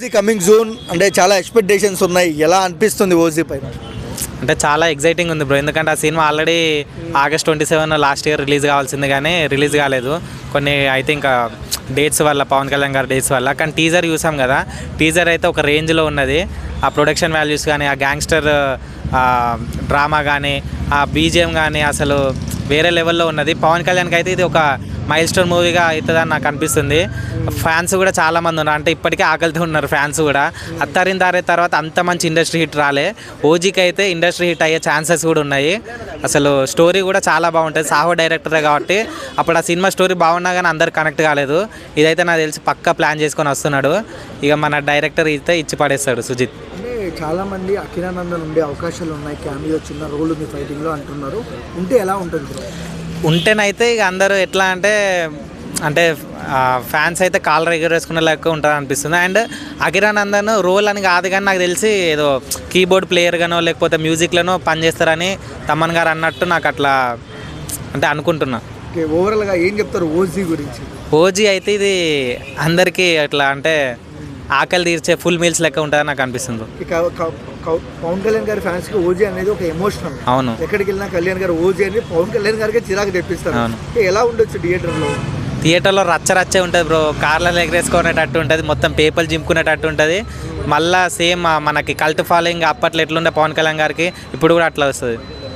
OG coming June అంటే చాలా expectations ఉన్నాయి. ఎలా అనిపిస్తుంది ఓజీ పైన? అంటే చాలా ఎగ్జైటింగ్ ఉంది బ్రో. ఎందుకంటే ఆ cinema already August twenty seven last year release కావాల్సింది కానీ రిలీజ్ కాలేదు. కొన్ని ఐ థింక్ డేట్స్ వల్ల పవన్ కళ్యాణ్ గారి డేట్స్ వల్ల. కానీ టీజర్ చూసాం కదా. టీజర్ అయితే ఒక రేంజ్లో ఉన్నది. ఆ ప్రొడక్షన్ వాల్యూస్ కానీ ఆ గ్యాంగ్స్టర్ డ్రామా uh, కానీ ఆ బీజిఎం కానీ అసలు వేరే లెవెల్లో ఉన్నది. పవన్ కళ్యాణ్కి అయితే ఇది ఒక మైల్ స్టోన్ మూవీగా అవుతుందని నాకు అనిపిస్తుంది. ఫ్యాన్స్ కూడా చాలామంది ఉన్నారు. అంటే ఇప్పటికే ఆకలితో ఉన్నారు ఫ్యాన్స్ కూడా. అత్తారిన దారే తర్వాత అంత మంచి ఇండస్ట్రీ హిట్ రాలే. ఓజీకి అయితే ఇండస్ట్రీ హిట్ అయ్యే ఛాన్సెస్ కూడా ఉన్నాయి. అసలు స్టోరీ కూడా చాలా బాగుంటుంది. సాహో డైరెక్టరే కాబట్టి అప్పుడు ఆ సినిమా స్టోరీ బాగున్నా కానీ అందరు కనెక్ట్ కాలేదు. ఇదైతే నాకు తెలిసి పక్కా ప్లాన్ చేసుకొని వస్తున్నాడు. ఇక మన డైరెక్టర్ అయితే ఇచ్చి పడేస్తాడు సుజిత్. అంటే చాలా మంది అఖిలానందన్ ఉండే అవకాశాలు ఉన్నాయి క్యామియో చిన్న రోల్ ఉంది ఫైటింగ్లో అంటున్నారు. ఉంటే ఎలా ఉంటుంది ఉంటేనైతే ఇక అందరూ ఎట్లా అంటే అంటే ఫ్యాన్స్ అయితే కాలర్ ఎగరేసుకునే లెక్క ఉంటుంది అనిపిస్తుంది. అండ్ అఖిరానందన్ రోల్ అని కాదు కానీ నాకు తెలిసి ఏదో కీబోర్డ్ ప్లేయర్గానో లేకపోతే మ్యూజిక్లోనో పనిచేస్తారని తమ్మన్ గారు అన్నట్టు నాకు అట్లా అంటే అనుకుంటున్నా. ఓకే ఓవరాల్గా ఏం చెప్తారు ఓజీ గురించి? ఓజీ అయితే ఇది అందరికీ అట్లా అంటే ఆకలి తీర్చే ఫుల్ మీల్స్ లెక్క ఉంటుందని నాకు అనిపిస్తుంది. పవన్ కళ్యాణ్ గారి ఫ్యాన్స్కి ఓజీ అనేది ఒక ఎమోషనల్ అవును. ఎక్కడికి వెళ్ళినా కళ్యాణ్ గారు ఓజీ అని పవన్ కళ్యాణ్ గారికి చిరాకు తెప్పిస్తారు. ఎలా ఉండొచ్చు థియేటర్లో థియేటర్లో రచ్చ రచ్చే ఉంటుంది బ్రో. కార్లలో ఎగరేసుకునేటట్టు ఉంటుంది. మొత్తం పేపర్లు చింపుకునేటట్టు ఉంటుంది. మళ్ళా సేమ్ మనకి కల్ట్ ఫాలోయింగ్ అప్పట్లో ఎట్లుండే పవన్ కళ్యాణ్ గారికి ఇప్పుడు కూడా అట్లా వస్తుంది.